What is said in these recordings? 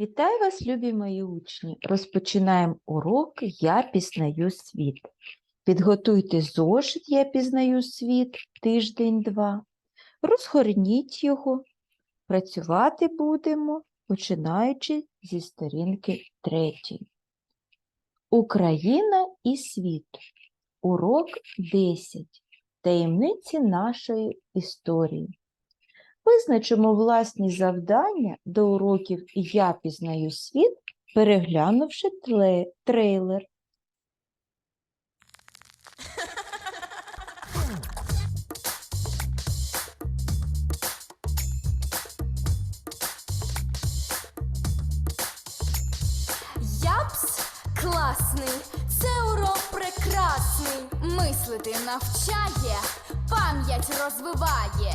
Вітаю вас, любі мої учні! Розпочинаємо урок Я пізнаю світ. Підготуйте зошит Я пізнаю світ тиждень-два. Розгорніть його. Працювати будемо, починаючи зі сторінки третьої. Україна і світ. Урок 10. Таємниці нашої історії. Визначимо власні завдання до уроків Я пізнаю світ, переглянувши трейлер. Япс класний, це урок прекрасний. Мислити навчає, пам'ять розвиває.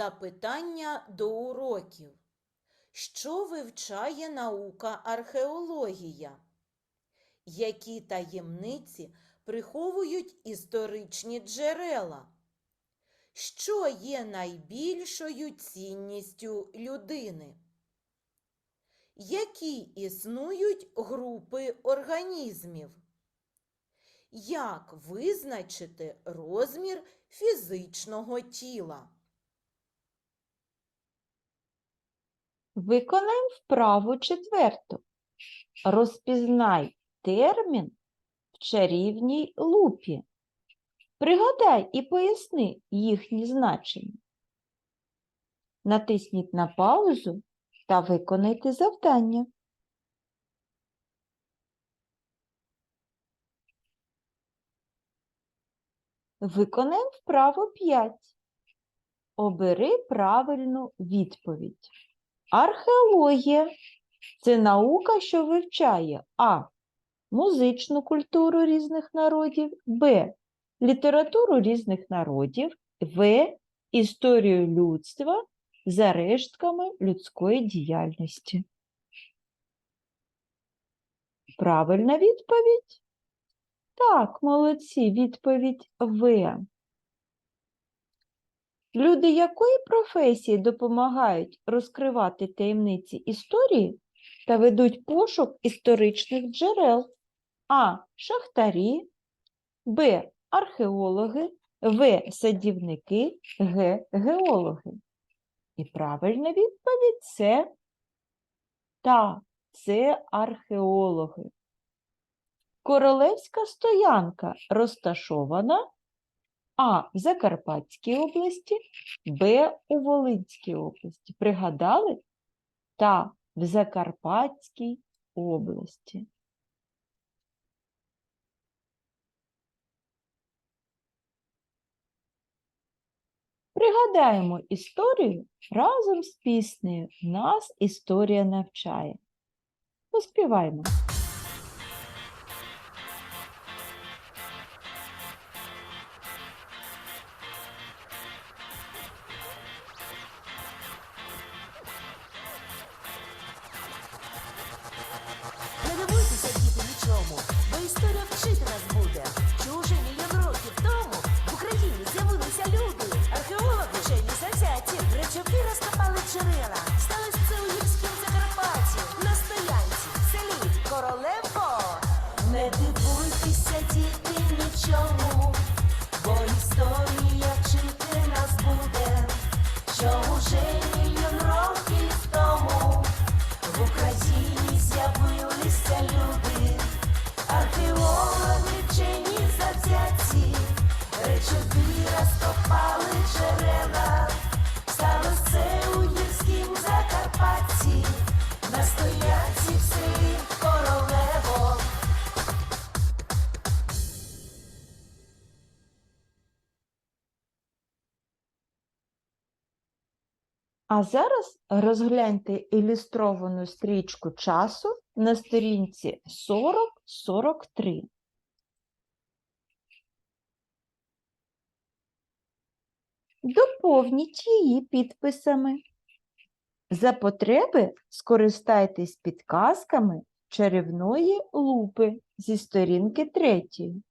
Запитання до уроків. Що вивчає наука археологія? Які таємниці приховують історичні джерела? Що є найбільшою цінністю людини? Які існують групи організмів? Як визначити розмір фізичного тіла? Виконаємо вправу четверту. Розпізнай термін в чарівній лупі. Пригадай і поясни їхні значення. Натисніть на паузу та виконайте завдання. Виконаємо вправу 5. Обери правильну відповідь. Археологія це наука, що вивчає а. Музичну культуру різних народів, б. Літературу різних народів, в. Історію людства за рештками людської діяльності. Правильна відповідь? Так, молодці, відповідь В. Люди якої професії допомагають розкривати таємниці історії та ведуть пошук історичних джерел? А. Шахтарі, Б. Археологи, В. Садівники, Г. Геологи. І правильна відповідь це так, це археологи. Королевська стоянка розташована а. В Закарпатській області, Б. У Волинській області. Пригадали? Та в Закарпатській області. Пригадаємо історію разом з піснею Нас історія навчає. Поспіваємо. Не дивуйтеся, діти, нічому, бо історія вчити нас буде. Що уже мільйон років тому в Україні з'явилися люди, археологи вчені завзяті, речові розкопали А зараз розгляньте ілюстровану стрічку часу на сторінці 40-43. Доповніть її підписами. За потреби скористайтесь підказками чарівної лупи зі сторінки третьої.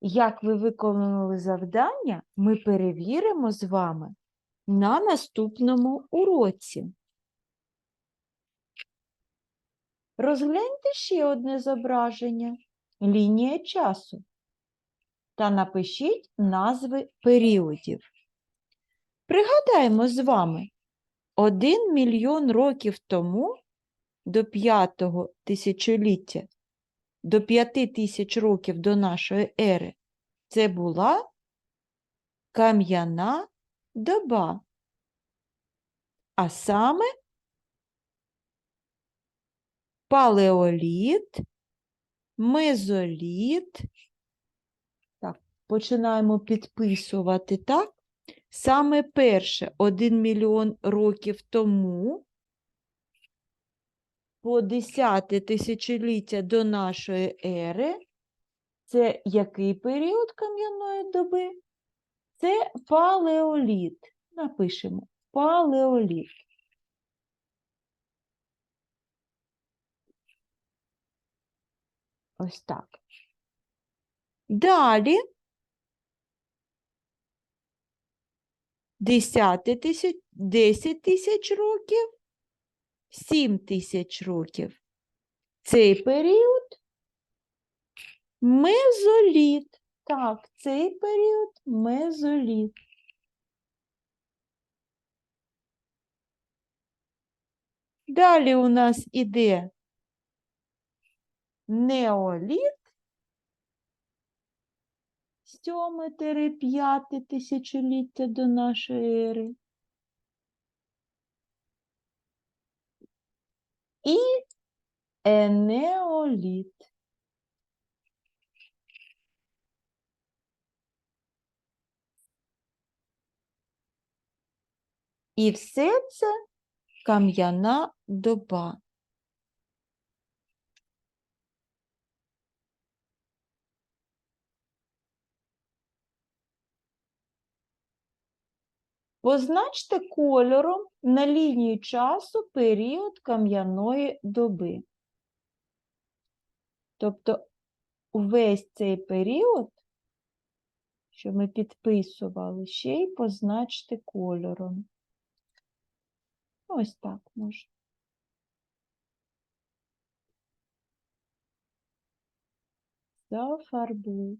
Як ви виконали завдання, ми перевіримо з вами на наступному уроці. Розгляньте ще одне зображення лінія часу та напишіть назви періодів. Пригадаємо з вами, 1 мільйон років тому до п'ятого тисячоліття до п'яти тисяч років до нашої ери це була кам'яна доба. А саме палеоліт, мезоліт. Так, починаємо підписувати, так? Саме перше 1 мільйон років тому по 10 тисячоліття до нашої ери. Це який період кам'яної доби? Це палеоліт. Напишемо палеоліт. Ось так. Далі 10 тисяч, 10 тисяч років 7 тисяч років. Цей період мезоліт. Так, цей період мезоліт. Далі у нас іде неоліт, 7-5 тисячоліття до нашої ери. І енеоліт. І все це кам'яна доба. Позначте кольором на лінії часу період кам'яної доби. Тобто увесь цей період, що ми підписували, ще й позначте кольором. Ось так можна. Зафарбуй.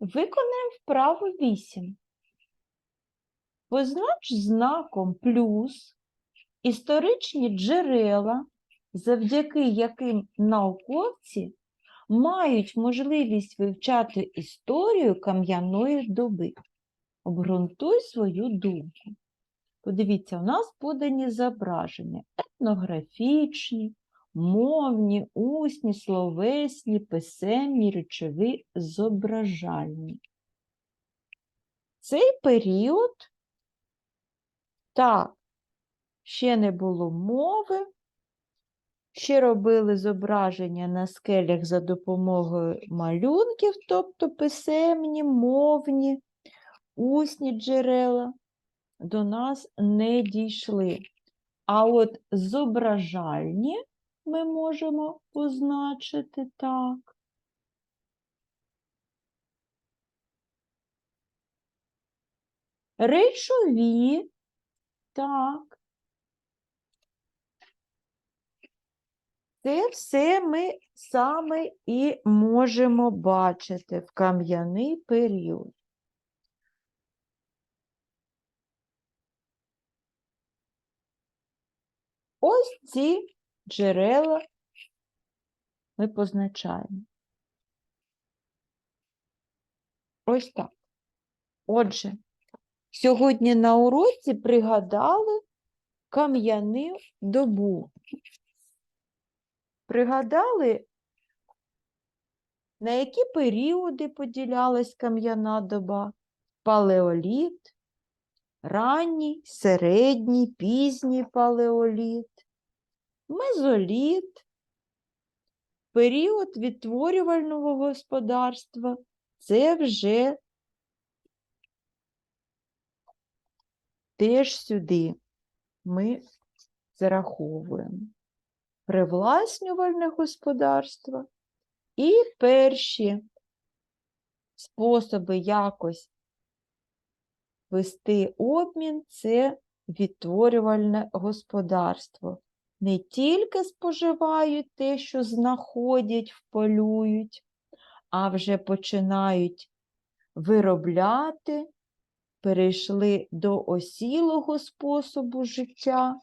Виконаємо вправу 8. Познач знаком плюс історичні джерела, завдяки яким науковці мають можливість вивчати історію кам'яної доби. Обґрунтуй свою думку. Подивіться, у нас подані зображення етнографічні, мовні, усні, словесні, писемні, речові, зображальні. Цей період, так, ще не було мови, ще робили зображення на скелях за допомогою малюнків, тобто писемні, мовні, усні джерела до нас не дійшли. А от зображальні ми можемо позначити так. Речові, так. Це все ми саме і можемо бачити в кам'яний період. Ось ці джерела ми позначаємо. Ось так. Отже, сьогодні на уроці пригадали кам'яну добу. Пригадали, на які періоди поділялась кам'яна доба? Палеоліт, ранній, середній, пізній палеоліт, мезоліт, період відтворювального господарства це вже теж сюди ми зараховуємо привласнювальне господарство і перші способи якось вести обмін це відтворювальне господарство. Не тільки споживають те, що знаходять, вполюють, а вже починають виробляти, перейшли до осілого способу життя,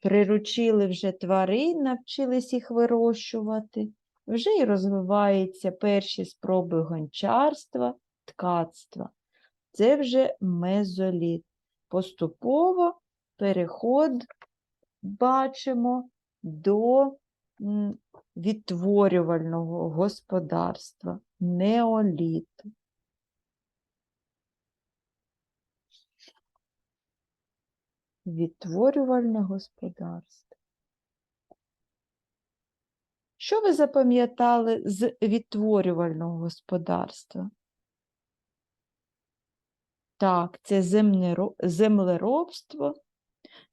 приручили вже тварин, навчились їх вирощувати, вже й розвиваються перші спроби гончарства, ткацтва. Це вже мезоліт. Поступово переход бачимо до відтворювального господарства, неоліту. Відтворювальне господарство. Що ви запам'ятали з відтворювального господарства? Так, це землеробство,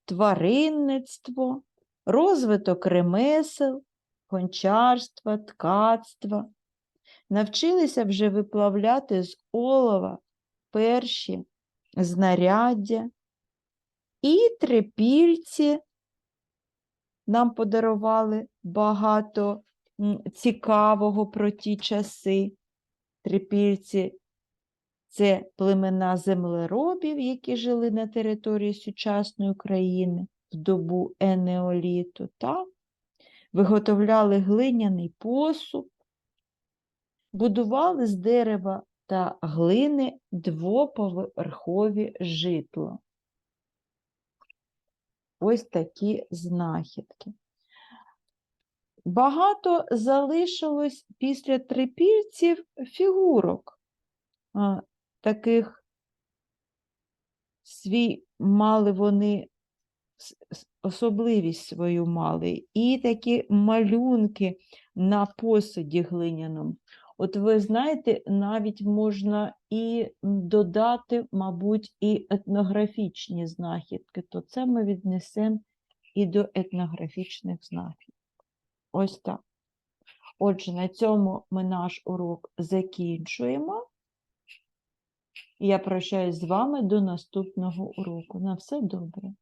тваринництво, розвиток ремесел, гончарства, ткацтва. Навчилися вже виплавляти з олова перші знаряддя. І трипільці нам подарували багато цікавого про ті часи. Трипільці це племена землеробів, які жили на території сучасної України в добу енеоліту, та виготовляли глиняний посуд, будували з дерева та глини двоповерхові житла. Ось такі знахідки. Багато залишилось після трипільців фігурок. Таких свій мали вони особливість свою мали, і такі малюнки на посуді глиняному. От ви знаєте, навіть можна і додати, мабуть, і етнографічні знахідки, то це ми віднесемо і до етнографічних знахідок. Ось так. Отже, на цьому ми наш урок закінчуємо. Я прощаюсь з вами до наступного уроку. На все добре.